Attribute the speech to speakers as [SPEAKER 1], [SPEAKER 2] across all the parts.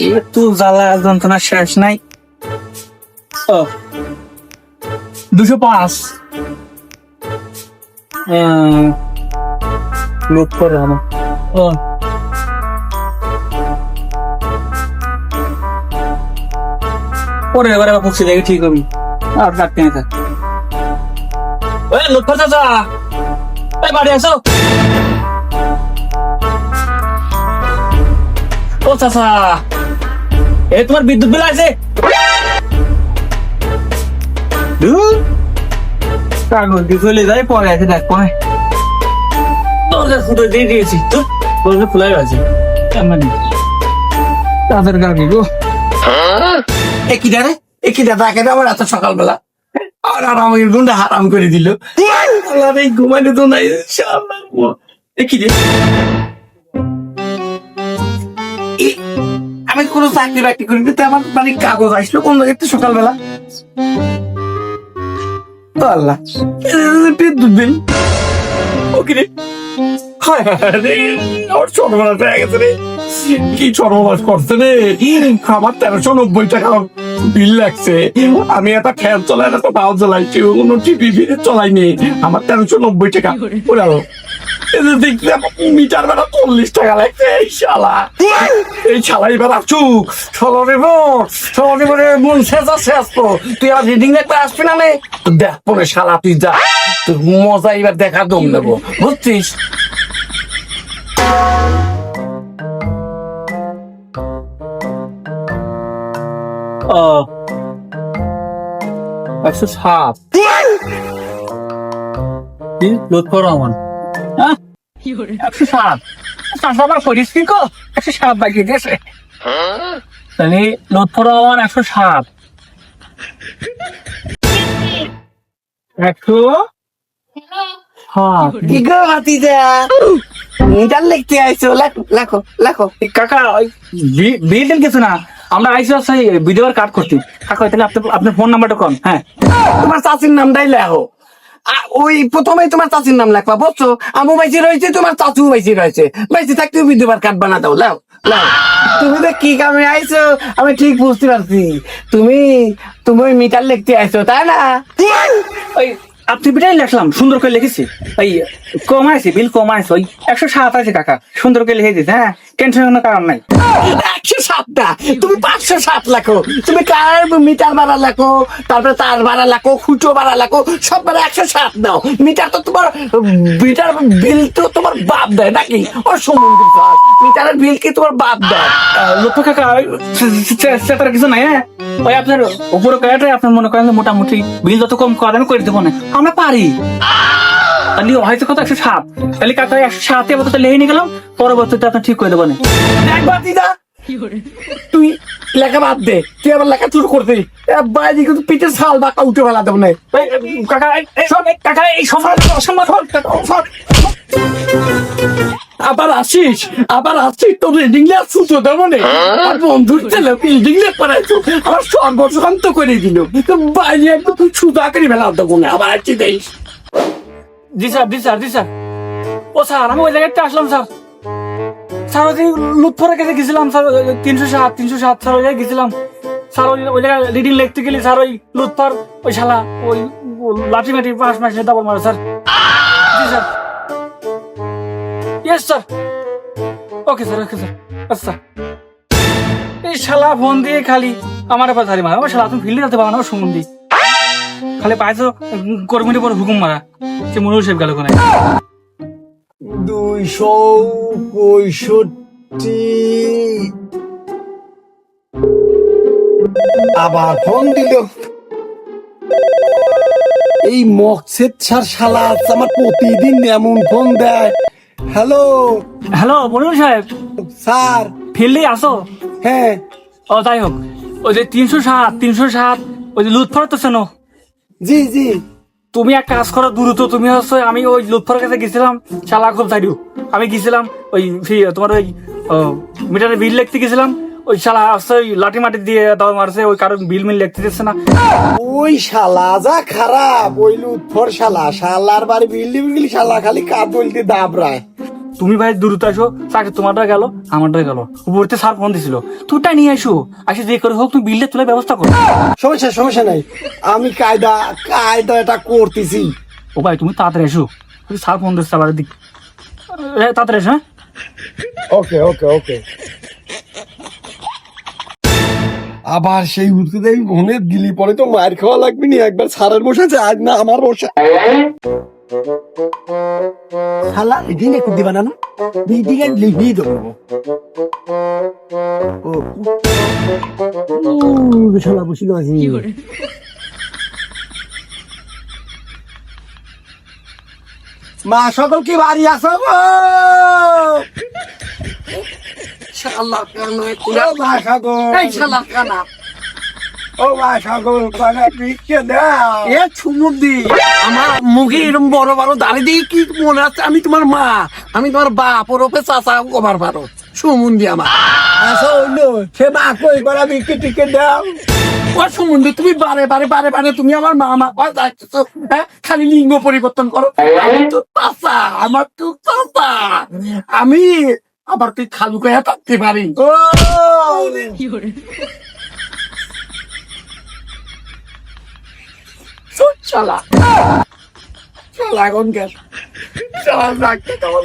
[SPEAKER 1] একটু জ্বালা, যন্ত্রণা শেষ নাই। ও। দুশো পাঁচ। লোড করে আমার পরে এবার আবার বকছি দেখে ঠিক হবি। আর কাটতে না থাক। ওই লোড করে চাচা এই বাড়ি আসো। ও, চাচা। এ তোমার বিদ্যুৎ বিল আছে? ধুর, কাগজ দিয়ে চলে যায় পরে আছে দেখ পরে। দরজা দিয়ে দিয়েছি তো? দরজা খোলাই আছে তাদের গাড়ি গো।
[SPEAKER 2] একই দাঁড়ে দাদা একে এত সকালবেলা। আর আর আমাকে গুন্ডা হারাম করে দিল। আল্লাহ ঘুমাইলে তো নাই রে আমি কোনো চাকরি বাকরি করি না, আমার মানে কাগজ আসলো কোন জায়গায় তো সকালবেলা। আল্লাহ বিদ্যুৎ বিল ওকে রে? হায় হায় রে, আমার সর্বনাশ হয়ে গেছে রে। কি সর্বনাশ করছে রে? আমার তেরোশো নব্বই টাকা বিল লাগছে। আমি একটা ফ্যান চলাই একটা তাও চালাইছি কোনো টিভি চলাইনি আমার তেরোশো নব্বই টাকা। ওরাও দেখতে মিটার বেড়া চল্লিশ টাকা লাগছে এই শালা। এই শালা এবার আসুক সলরে সলরে বলে মন শেষ তুই আর রিডিং দেখতে আসবি না নে? তো দেখ পরে শালা তুই যা। তোর মজা এবার দেখা দম নেব। বুঝছিস?
[SPEAKER 1] একশো সাত। করো আমার হ্যাঁ? একশো সাত। চাষা আমার করিস কি কো একশো সাত বাকি গেছে। তাহলে করো আমার একশো সাত। একশো?
[SPEAKER 2] কি গো ভাতিজা? মিটার লিখতে আইছো লেখো লেখো লেখো।
[SPEAKER 1] কাকা ওই কিছু না আমরা আইসি আসছি ভিডিও কাট করতে। কাকা তাহলে আপনি আপনার ফোন নাম্বারটা কোন হ্যাঁ।
[SPEAKER 2] তোমার চাচির নামটাই লেখো। ওই প্রথমেই তোমার চাচির নাম লেখবা বুঝছ? আমু বাইসি রয়েছে তোমার চাচু বাইসি রয়েছে। বাইসি থাকতে দুবার কার্ড বানা দাও লাও লাও। তুমি তো কি কামে আইছো আমি ঠিক বুঝতে পারছি। তুমি তুমি মিটার লিখতে আইছো তাই না?
[SPEAKER 1] ওই আপনি বিটাই লেখলাম সুন্দর করে লিখেছি। ওই কম আছে বিল কম আছে ওই একশো সাত আছে কাকা, সুন্দর করে লিখে দিতে হ্যাঁ? কোনো কারণ নাই।
[SPEAKER 2] একশো সাতটা। তুমি পাঁচশো সাত লেখো। তুমি কার মিটার ভাড়া লেখো তারপরে তার ভাড়া লেখো খুঁটো ভাড়া লেখো সব ভাড়া একশো সাত দাও। মিটার তো তোমার মিটার বিল তো তোমার বাপ দেয় নাকি? ও সমুদ্র মিটারের বিল কি তোমার বাপ দেয়?
[SPEAKER 1] লক্ষ কাকা সেটার কিছু নাই হ্যাঁ? ওই আপনার উপরে কয়াটা আপনার মনে করেন মোটামুটি বিল যত কম করেন আমি করে দেবো না। আমরা পারি। তাহলে হয়তো কত? একশো সাত। তাহলে কাকা একশো সাত লেগে নিয়ে গেলাম পরবর্তীতে আপনার ঠিক করে দেবো না।
[SPEAKER 2] একবার দিদা তুই লেখা বাদ দে তুই আবার লেখা শুরু করতে বাইরে কিন্তু পিঠে ছাল বা উঠে দেবো না।
[SPEAKER 1] কাকা এই, কাকা সম্মান অসম্মান
[SPEAKER 2] আবার আসিস আবার আসিস তো রিডিং লে সুতো দেবো না। আর বন্ধুর ছেলে বিল্ডিং লে পড়াইছো আমার সর্বশান্ত করে দিল। বাইরে একদম তুই সুতা করে ফেলা দেবো না আবার আসছি দেখিস
[SPEAKER 1] জি স্যার জি স্যার জি স্যার। ও স্যার, আমি ওই জায়গাতে আসলাম, স্যার। স্যার, ওই লুৎফরের কাছে গেছিলাম, স্যার তিনশো সাত তিনশো সাত, স্যার, ওই জায়গায় গেছিলাম। স্যার, ওই জায়গায় রিডিং লিখতে গেলে স্যার, ওই লুৎফর, ওই শালা, ওই লাঠি মাটি পাঁচ মাস ডাবল মারে, স্যার। জি sir. Yes sir okay sir okay sir আচ্ছা এই শালা ফোন দিয়ে খালি আমার এবার ধারি মারা। শালা, তুমি ফিল্ডে যেতে পারো না সুমন দি খালি পাইছো কর্মীর উপর হুকুম মারা সে মনুর সাহেব গেল কোনে
[SPEAKER 2] দুইশো পঁয়ষট্টি। আবার ফোন দিল। এই মকসেদ সার শালা আমার প্রতিদিন এমন ফোন দেয়। হ্যালো?
[SPEAKER 1] হ্যালো মনুর সাহেব।
[SPEAKER 2] স্যার।
[SPEAKER 1] ফিল্ডে আসো
[SPEAKER 2] হ্যাঁ।
[SPEAKER 1] ও যাই হোক। ওই যে তিনশো সাত তিনশো সাত ওই যে লুৎফর তো শোনো
[SPEAKER 2] জি জি।
[SPEAKER 1] তুমি এক কাজ করো দ্রুত তুমি হচ্ছে আমি ওই লুৎফর কাছে গেছিলাম শালা খুব চাইডু আমি গেছিলাম ওই তোমার ওই মিটারের বিল লিখতে গেছিলাম ওই শালা আসছে ওই লাঠি মাটি দিয়ে দাও মারছে ওই কারণ বিল মিল লিখতে দিচ্ছে না।
[SPEAKER 2] ওই শালা যা খারাপ ওই লুৎফর শালা শালার বাড়ি বিল্ডিং শালা খালি কাজ বলতে দাবরায়
[SPEAKER 1] তুমি ভাই দ্রুত আসো চাকরি তোমারটা গেল আমারটা গেল। উপরতে স্যার ফোন দিছিল তুইটা নিয়ে আসো আসে যে করে হোক তুমি বিলটা তোলার ব্যবস্থা করো।
[SPEAKER 3] সমস্যা সমস্যা নাই। আমি কায়দা কায়দা এটা করতেছি।
[SPEAKER 1] ও ভাই তুমি তাড়াতাড়ি এসো স্যার ফোন দিচ্ছে আবার দিক তাড়াতাড়ি এসো হ্যাঁ?
[SPEAKER 3] ওকে ওকে ওকে। আবার সেই উঠতে মনে দিলি পরে তো মায়ের খাওয়া লাগবে নি? একবার সারের বসেছে আজ না আমার বসে। শালা এদিন একটু দিবা না দিদিকে লিখিয়ে দেবো ও শালা বসিল আছে মা সকল কি বাড়ি আসো?
[SPEAKER 2] শালা কানা শালা কানা
[SPEAKER 3] ও মা সকল ভিক্ষে দাও
[SPEAKER 2] এ চুমুদি আমার মুখে এরকম বড় বড় দাঁড়িয়ে দিয়ে কি মনে আছে? আমি তোমার মা আমি তোমার বাপ ওরফে চাচা কবার পারো। সুমুন্দি আমার।
[SPEAKER 3] অন্য সে মা কই করা টিকে দাও।
[SPEAKER 2] ও সুমুন্দি তুমি বারে বারে বারে বারে তুমি আমার মা মা কয় যাচ্ছ হ্যাঁ? খালি লিঙ্গ পরিবর্তন করো। আমি তো চাচা আমার তো চাচা। আমি আবার তুই খালু কয়া থাকতে পারি?
[SPEAKER 3] ও!
[SPEAKER 2] চুপ শালা শালা এখন গেল রাখতে কেমন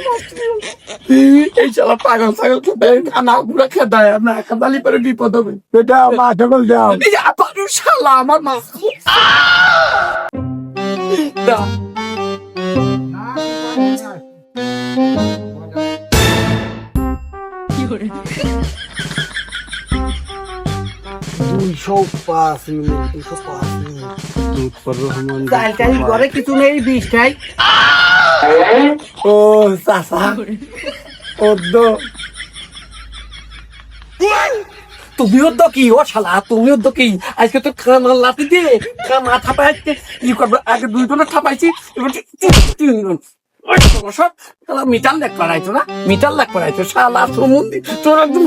[SPEAKER 2] এই চালা পাগল ছাগল খেতে খানা পুরা খেদায় না খাদালি পরে বিপদ হবে।
[SPEAKER 3] দাও মা দাও।
[SPEAKER 2] এই আবারও শালা আমার মা।
[SPEAKER 3] দুইশো পাঁচ
[SPEAKER 2] কি ও শালা কি আজকে তো খানা লাতি দিয়ে খানা থাপাই ই আগে থাপাইছি এবার তিন- তিন- তিনজন সব শালা মিটার করাইছো না মিটার লেখ করাইছো শালা সমুন্দি তোর একদম।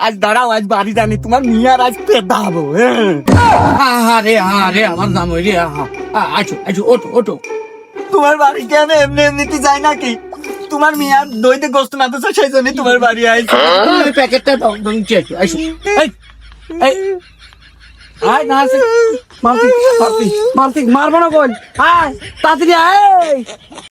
[SPEAKER 2] আজ দাঁড়াও, আজ বাড়ি জানি, তোমার মিয়ার আজ পেদা হব হ্যাঁ। রে হ্যাঁ রে, আমার দামই রে হ্যাঁ আছো আছো ওটো ওটো
[SPEAKER 3] তোমার বাড়ি কি আমি এমনি এমনিতে যাই নাকি? তোমার মিয়ার দইতে গোস্ত না তো সেই জন্য তোমার বাড়ি আইছি।
[SPEAKER 2] তুমি প্যাকেটটা দাও তুমি চেয়েছো আইসো এই আয়, না আসে মালতি মালতি মালতি, মারবো না কই আয়, তাড়াতাড়ি আয়।